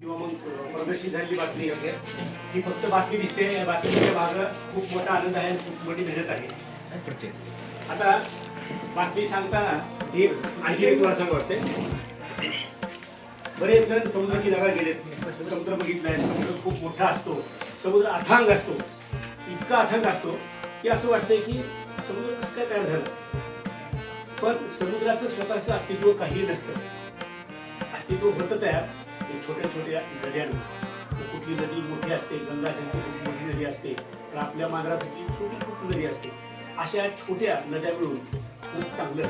किंवा मग प्रदर्शित झालेली बातमी ही फक्त बातमी दिसते या बातमीच्या मागं खूप मोठा आनंद आहे खूप मोठी मेहनत आहे. आता बातमी सांगताना ही आणखी एक सांग वाटते बरेच जण समुद्र किनारा गेलेत. समुद्र बघितलाय समुद्र खूप मोठा असतो समुद्र अथांग असतो. इतका अथांग असतो की असं वाटतंय की समुद्र कसं काय तयार झालं? पण समुद्राचं स्वतःचं अस्तित्व काही नसतं. अस्तित्व होतं तयार. ते छोट्या छोट्या नद्यांना कुठली नदी मोठी असते गंगा खूप मोठी नदी असते तर आपल्या मांजरासाठी छोटी खूप नदी असते अशा छोट्या नद्या मिळून खूप चांगलं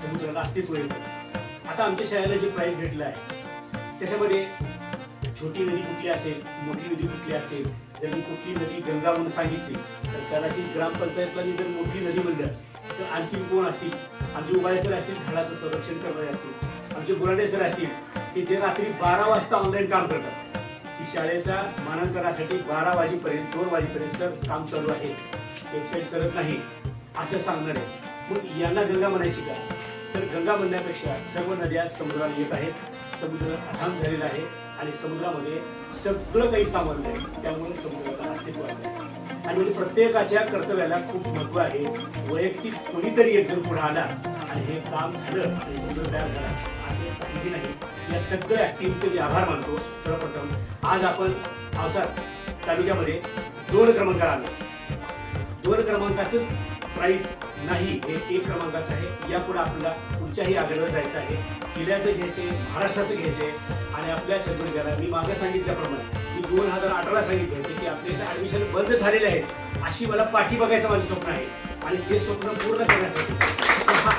समुद्राला अस्तित्व येतं आता आमच्या शाळेला जे प्राईज भेटलं आहे त्याच्यामध्ये छोटी नदी कुठली असेल मोठी नदी कुठली असेल जर मी कुठली नदी गंगा म्हणून सांगितली तर कदाचित ग्रामपंचायतला मी जर मोठी नदी म्हणलं तर आणखी कोण असतील? आमचे उभाळे राहतील असतील झाडाचं संरक्षण करणारे असतील. आमचे बुराडे सर असतील की जे रात्री बारा वाजता ऑनलाईन काम करतात. की शाळेचा मानांकनासाठी बारा वाजेपर्यंत दोन वाजेपर्यंत सर काम चालू आहे. वेबसाईट चालत नाही असं सांगणार आहे. मग यांना गंगा म्हणायची का? तर गंगा म्हणण्यापेक्षा सर्व नद्या समुद्राला येत आहेत. समुद्र अथांग झालेला आहे. आणि समुद्रामध्ये सगळं काही सामान आहे. त्यामुळे समुद्राला अस्तित्व आहे. आणि म्हणजे प्रत्येकाच्या कर्तव्याला खूप महत्त्व आहे. वैयक्तिक कोणीतरी एक जण पुढे आला आणि हे काम झालं आणि समुद्र तयार झाला असं काहीही नाही. या सगळ्या टीमचे मी आभार मानतो सर्वप्रथम आज आपण पावसात तालुक्यामध्ये दोन क्रमांकाला आलो. दोन क्रमांकाचंच प्राईज नाही हे एक क्रमांकाचं आहे. यापुढे आपल्याला पुढच्याही आघाडीवर जायचं आहे. किल्ल्याचं घ्यायचे महाराष्ट्राचं घ्यायचे आणि आपल्या छत्रपतीला मी मागे सांगितल्याप्रमाणे मी दोन हजार अठराला सांगितले होते की आपले इथे ऍडमिशन बंद झालेले आहेत. अशी मला पाठी बघायचं माझं स्वप्न आहे. आणि ते स्वप्न पूर्ण करण्यासाठी सहा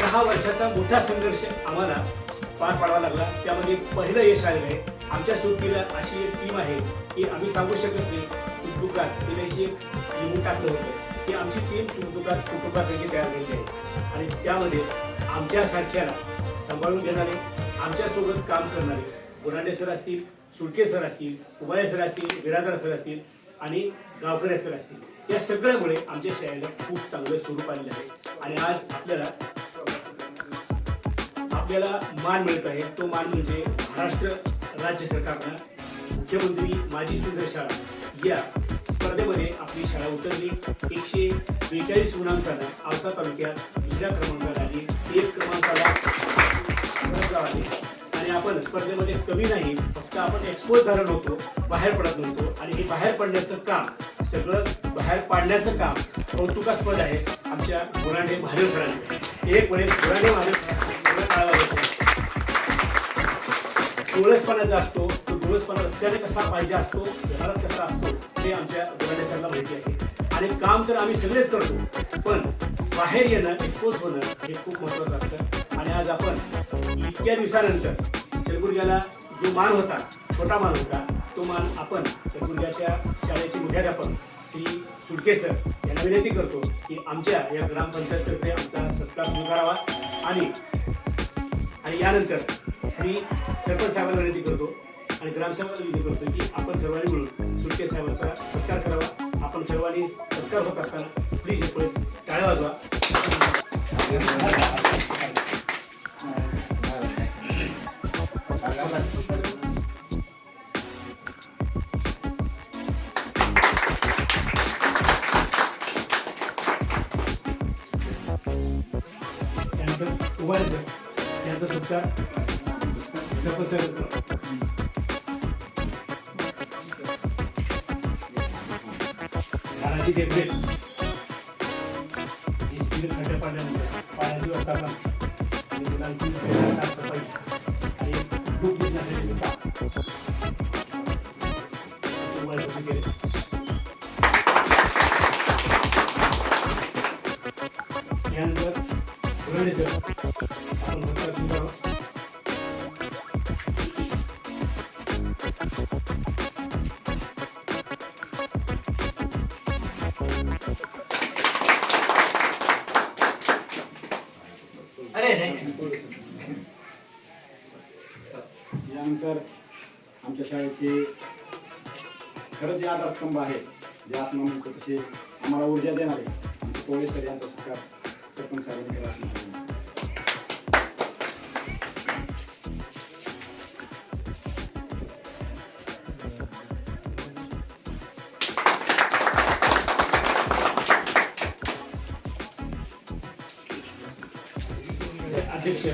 सहा वर्षाचा मोठा संघर्ष आम्हाला पार पाडावा लागला. त्यामध्ये पहिलं यश आलेलं आहे. आमच्या सुट्टीला अशी एक टीम आहे की आम्ही सांगू शकत नाही. की दुकान तिला लिहून टाकलं होतं. की आमची टीम कुटुंबात कुटुंबासाठी तयार झालेली आहे. आणि त्यामध्ये आमच्यासारख्याला सांभाळून घेणारे आमच्यासोबत काम करणारे बुरांडे सर असतील सुडके सर असतील उबाळे सर असतील बिरादर सर असतील आणि गावकरे सर असतील. या सगळ्यामुळे आमच्या शाळेला खूप चांगलं स्वरूप आलेलं आहे. आणि आज आपल्याला आपल्याला मान मिळत आहे. तो मान म्हणजे महाराष्ट्र राज्य सरकारनं मुख्यमंत्री माझी सुंदर शाळा या स्पर्धेमध्ये आपली शाळा उतरली. एकशे बेचाळीस गुणांकानं औसा तालुक्यात दुसऱ्या क्रमांकाला आली. एक क्रमांकाला आले. आणि आपण स्पर्धेमध्ये कमी नाही फक्त आपण एक्सपोज झालो नव्हतो बाहेर पडत नव्हतो. आणि हे बाहेर पडण्याचं काम सगळं बाहेर पाडण्याचं काम कौतुकास्पद आहे. आमच्या बुरांडे महादेव सरांचं. एक म्हणजे वेळेस बुरांडे महादेव डोळसपणाचा असतो तो डोळसपणा रस्त्याने कसा पाहिजे असतो घरात कसा असतो ते आमच्या बुरांडे सरला माहिती आहे. आणि काम तर आम्ही सगळेच करतो. पण बाहेर येणं एक्सपोज होणं हे खूप महत्वाचं असतं. आणि आज आपण इतक्या दिवसानंतर चलबुर्ग्याला जो मान होता छोटा मान होता तो मान आपण चलबुर्ग्याच्या शाळेचे मुख्याध्यापक श्री सुडके सर यांना विनंती करतो की आमच्या या ग्रामपंचायततर्फे आमचा सत्कार स्वीकारावा करावा. आणि आणि यानंतर मी सरपंच साहेबांना विनंती करतो आणि ग्रामसेवकांना विनंती करतो की आपण सर्वांनी मिळून सुटके साहेबांचा सत्कार करावा. आपण सर्वांनी सत्कार होत असताना प्लीज हे वेळेस टाळ्या वाजवा. त्यानंतर उभारे सर यांचा सत्कार सरपंच ती घेतली झाडाची देखरेख पाण्याची व्यवस्थापन आणि मुलांची साफसफाई आणि दूध यानंतर आपण त्यानंतर आमच्या शाळेचे खरं जे आधारस्तंभ आहे जे आपण म्हणतो तसे आम्हाला ऊर्जा देणारे आमचे कोळे सर यांचा सरकार सरपंच साहेबांनी केला असं अध्यक्ष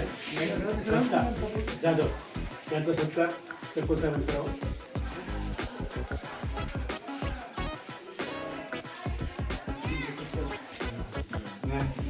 Jadhav. Tanto aceptar se puede aventar. Yeah.